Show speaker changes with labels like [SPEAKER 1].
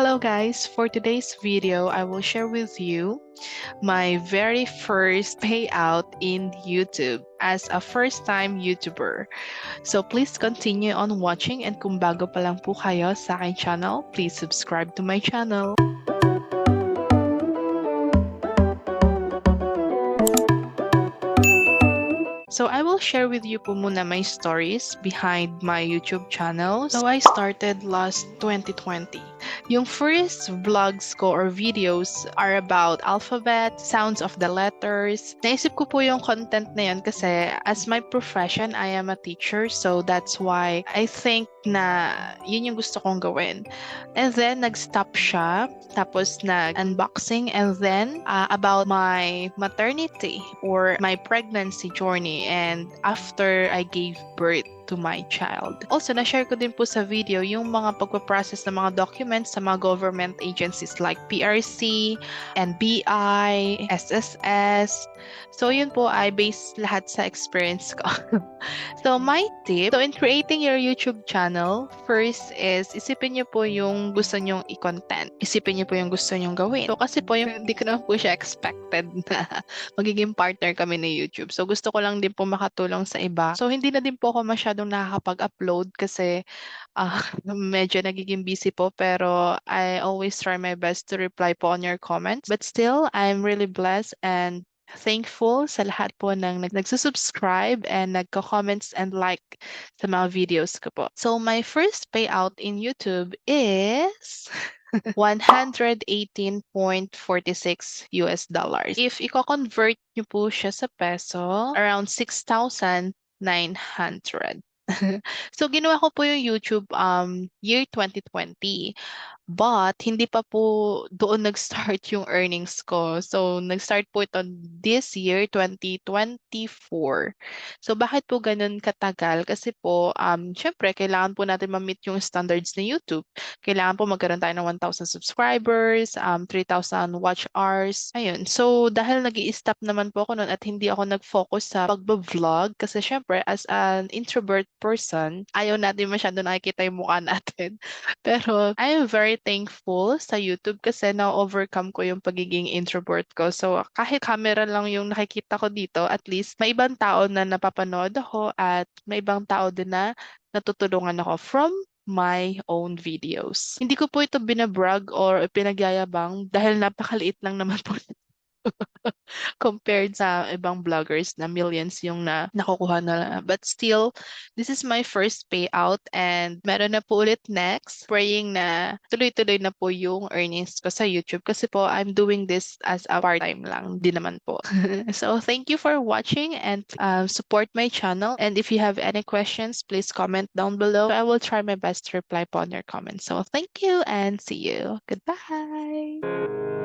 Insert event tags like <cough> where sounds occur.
[SPEAKER 1] Hello guys, for today's video, I will share with you my very first payout in YouTube as a first-time YouTuber. So please continue on watching and kung bago pa lang po kayo sa aking channel, please subscribe to my channel. So I will share with you po muna my stories behind my YouTube channel. So I started last 2020. Yung first vlogs ko or videos are about alphabet, sounds of the letters. Naisip ko po yung content na yun kasi as my profession, I am a teacher. So that's why I think na yun yung gusto kong gawin. And then, nag-stop siya. Tapos, nag-unboxing. And then, uh, about my maternity or my pregnancy journey. And after I gave birth to my child. Also, na-share ko din po sa video yung mga pagpaprocess ng mga documents sa mga government agencies like PRC, NBI, SSS. So, yun po ay based lahat sa experience ko. <laughs> so, my tip, so in creating your YouTube channel, first is isipin niyo po yung gusto nyong i-content. Isipin niyo po yung gusto nyong gawin. So, kasi po yung hindi ko naman po siya expected <laughs> na magiging partner kami ni YouTube. So, gusto ko lang din po makatulong sa iba. So, hindi na din po ako masyadong nakakapag-upload kasi uh, <laughs> medyo nagiging busy po pero I always try my best to reply po on your comments. But still, I'm really blessed and thankful sa lahat po ng nag nagsusubscribe and nagko-comments and like sa mga videos ko po. So my first payout in YouTube is <laughs> 118.46 US dollars. If i-convert nyo po siya sa peso, around 6,900. <laughs> so, ginawa ko po yung YouTube um, year 2020. But, hindi pa po doon nag-start yung earnings ko. So, nag-start po ito this year, 2024. So, bakit po ganun katagal? Kasi po, um, syempre, kailangan po natin ma-meet yung standards ni YouTube. Kailangan po magkaroon tayo ng 1,000 subscribers, um, 3,000 watch hours. Ayun. So, dahil nag stop naman po ako noon at hindi ako nag-focus sa pag-vlog kasi syempre, as an introvert person, ayaw natin masyado nakikita yung mukha natin. <laughs> Pero, I am very thankful sa YouTube kasi na-overcome ko yung pagiging introvert ko. So, kahit camera lang yung nakikita ko dito, at least may ibang tao na napapanood ako at may ibang tao din na natutulungan ako from my own videos. Hindi ko po ito binabrag or pinagyayabang dahil napakaliit lang naman po <laughs> compared sa ibang vloggers na millions yung na nakukuha na. But still, this is my first payout and meron na po ulit next. Praying na tuloy-tuloy na po yung earnings ko sa YouTube kasi po I'm doing this as a part-time lang. Di naman po. <laughs> so thank you for watching and um, support my channel. And if you have any questions, please comment down below. I will try my best to reply upon your comments. So thank you and see you. Goodbye.